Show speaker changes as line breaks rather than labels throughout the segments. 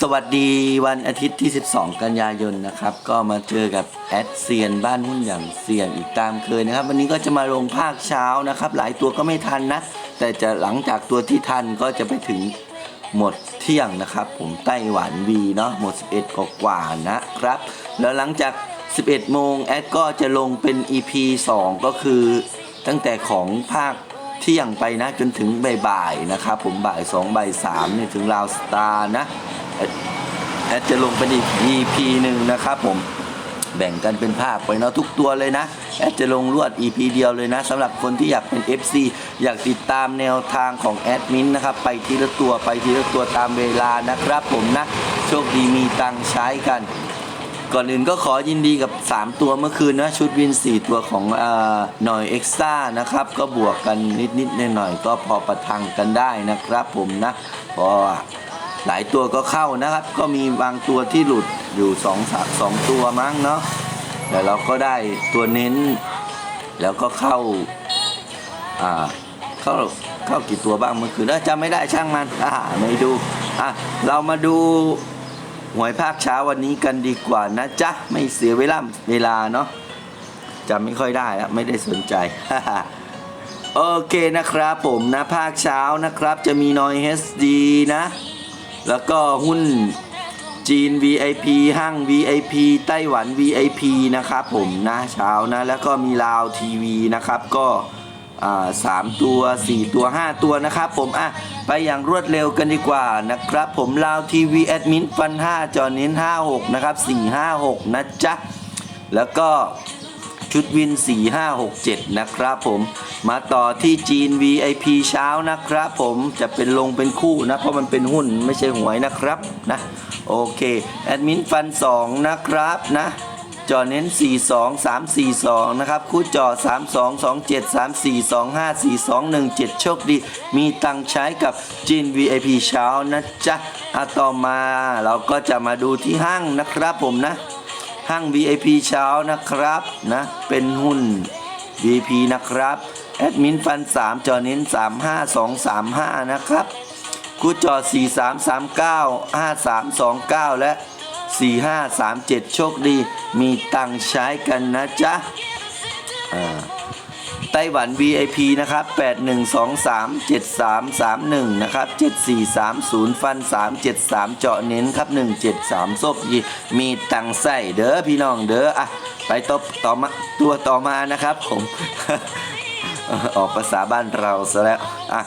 สวัสดีวันอาทิตย์ที่ 12 กันยายนนะครับ ก็มาเจอกับแอดเซียนบ้านหุ้นอย่างเซียนอีกตามเคยนะครับ วันนี้ก็จะมาลงภาคเช้านะครับ หลายตัวก็ไม่ทันนะ แต่จะหลังจากตัวที่ทันก็จะไปถึงหมดเที่ยงนะครับ ผมไต้หวันวีเนาะหมด 11กกว่านะครับ แล้วหลังจาก 11 โมงแอดก็จะลงเป็น EP 2 ก็คือตั้งแต่ของภาคเที่ยงไปนะจนถึงบ่ายๆนะครับ ผมบ่ายสองบ่ายสามเนี่ยถึงลาวสตาร์นะ แอดจะลงเป็นอีก EP หนึ่งนะครับผมแบ่งกันเป็นภาคไปเนาะทุกตัวเลยนะแอดจะลงรวด EP เดียวเลยนะสำหรับคนที่อยากเป็น FC อยากติดตามแนวทางของแอดมินนะครับ ไปทีละตัวไปทีละตัวตามเวลานะครับ ผมนะ โชคดีมีตังใช้กัน ก่อนอื่นก็ขอยินดีกับ 3 ตัวเมื่อคืนนะชุดวิน 4 ตัวของอหน่อยเอ็กซ่านะครับ ก็บวกกันนิดๆหน่อยๆก็พอประทังกันได้นะครับ ผมนะพราะว่า หลายตัวก็เข้านะครับ ก็มีบางตัวที่หลุดอยู่2องสองตัวมั้งเนาะแต่เราก็ได้ตัวเน้น แล้วก็เข้าอ่าเข้าเข้ากี่ตัวบ้างเมื่อคืนเอ้ยจำไม่ได้ช่างมันอ่าไม่ดูอะเรามาดูหวยภาคเช้าวันนี้กันดีกว่านะจ๊ะไม่เสียเวลาเวลาเนาะจำไม่ค่อยได้แล้วไม่ได้สนใจโอเคนะครับผมนะภาคเช้านะครับจะมีนอย HD นะ แล้วก็หุ้นจีน VIP ห้าง VIP ไต้หวัน VIP นะครับผมนะเช้านะ แล้วก็มีลาวทีวีนะครับ ก็สามตัวสี่ตัวห้าตัวนะครับผมอะไปอย่างรวดเร็วกันดีกว่านะครับผมลาวทีวีแอดมินฟัน 5 จอเน้น 56 นะครับ 456 นะจ๊ะ แล้วก็ ชุดวิน 4567 นะครับผม มาต่อที่จีน VIP เช้านะครับผมจะเป็นลงเป็นคู่นะ เพราะมันเป็นหุ้นไม่ใช่หวยนะครับนะโอเค แอดมินฟัน 2 นะครับนะจอเน้น 42 342 นะครับ คู่จอ 32 27 34 25 42 17 โชคดี มีตังใช้กับจีน VIP เช้านะจ๊ะอะต่อมาเราก็จะมาดูที่ห้างนะครับผมนะ ห้าง VIP เช้านะครับนะเป็นหุ้น VIP นะครับแอดมินฟัน 3 จอเน้น 35235 นะครับคู่จอ 4339 5329 และ 4537 โชคดี มีตังค์ใช้กันนะจ๊ะอ่า ไต้หวัน VIP นะครับ 81237331 นะครับ 7430 ฟัน 373 เจาะเน้นครับ 173ซบมีตังใส่เด้อพี่น้องเด้ออะไปต่อต่อมาตัวต่อมานะครับผม ออกภาษาบ้านเราซะแล้วอะ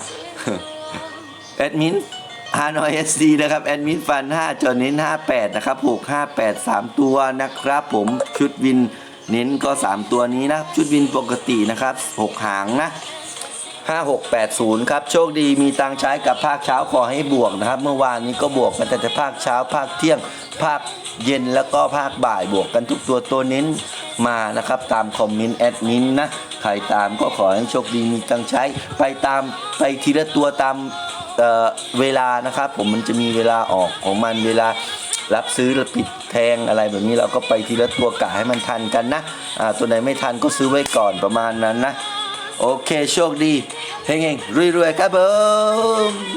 แอดมินฮานอยเอสดีนะครับ แอดมินฟัน 5 จอเน้น 58 นะครับ 6 58 3 ตัวนะครับผมชุดวิน เน้นก็ 3 ตัวนี้นะชุดวินปกตินะครับ 6 หางนะ5680 ครับ โชคดีมีตังใช้กับภาคเช้าขอให้บวกนะครับ เมื่อวานนี้ก็บวกกันแต่แต่ภาคเช้า ภาคเที่ยง ภาคเย็นแล้วก็ภาคบ่ายบวกกันทุกตัวตัวเน้นมานะครับ ตามคอมเมนต์แอดมินนะ ใครตามก็ขอให้โชคดีมีตังใช้ ไปตามไปทีละตัวตามเเวลานะครับ ผมมันจะมีเวลาออกของมันเวลา รับซื้อแล้วปิดแทงอะไรแบบนี้เราก็ไปทีละตัวกะให้มันทันกันนะอ่าตัวไหนไม่ทันก็ซื้อไว้ก่อนประมาณนั้นนะ โอเคโชคดีเฮงๆรวยๆครับผม